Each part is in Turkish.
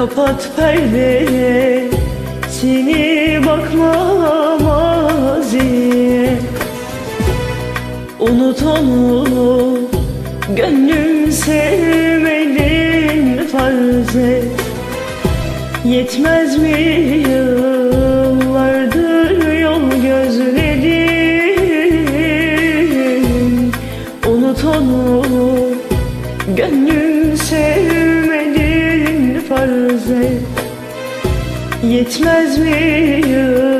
Kapat perdeye Seni bakma maziye Unut onu Gönlüm sevmedin farz et Yetmez mi yıllardır yol gözledim Unut onu Gönlüm sevmedin Yetmez mi yıllardır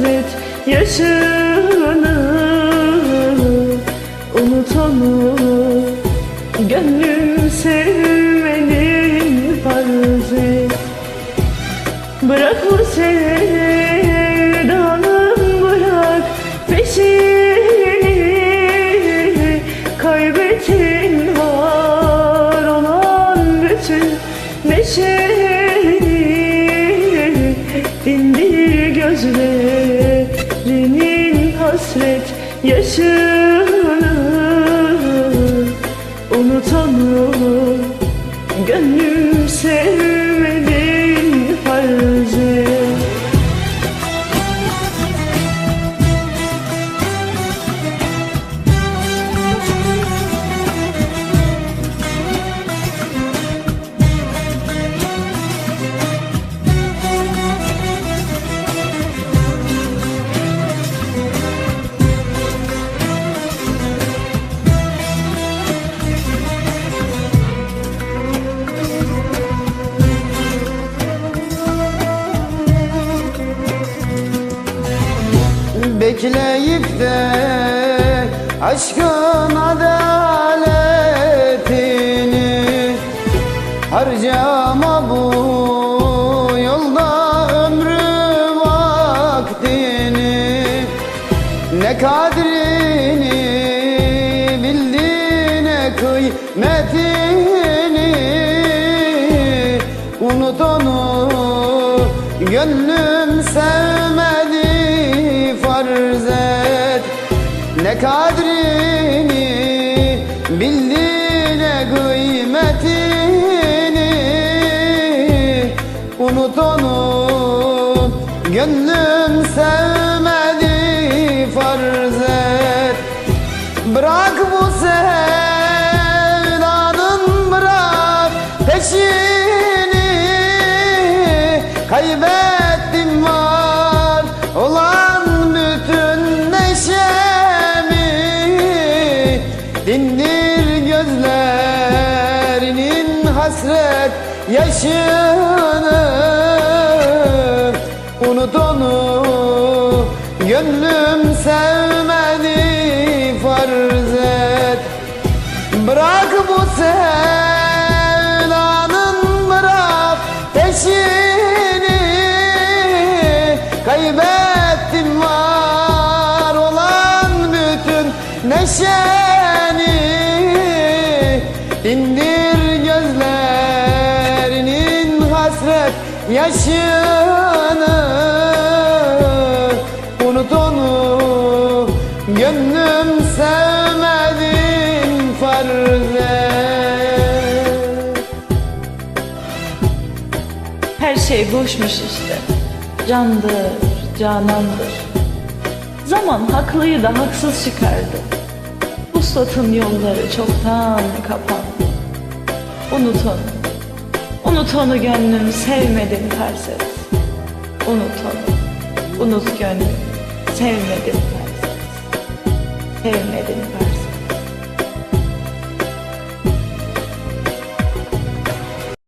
hasret yaşını Unut Gönlüm sevmenin farz et Bırak bu sevdanın bırak peşini. Kaybettin var olan bütün neşeni hasret yaşını Bekleyip de aşkın adaletini Harcama bu yolda ömrü vaktini. Ne kadrini bildi ne kıymetini Unut onu. Gönlüm sevmedi Ne kadrini bildi ne kıymetini Unut onu. Gönlüm sevmedi farz et. Bırak bu sevdanın bırak peşini. Kaybettim var hasret yaşını Unut onu. Gönlüm sevmedi farz et. Bırak bu sevdanın bırak peşini. Kaybettim var olan bütün neşeni yaşını Unut onu gönlüm sevmedin farz et Her şey boşmuş işte. Candır, canandır. Zaman haklıyı da haksız çıkardı. Vuslatın yolları çoktan kapandı. Unut onu Unut onu gönlüm sevmedim ters et Unut onu. Unut gönlüm sevmedim ters et Sevmedim ters et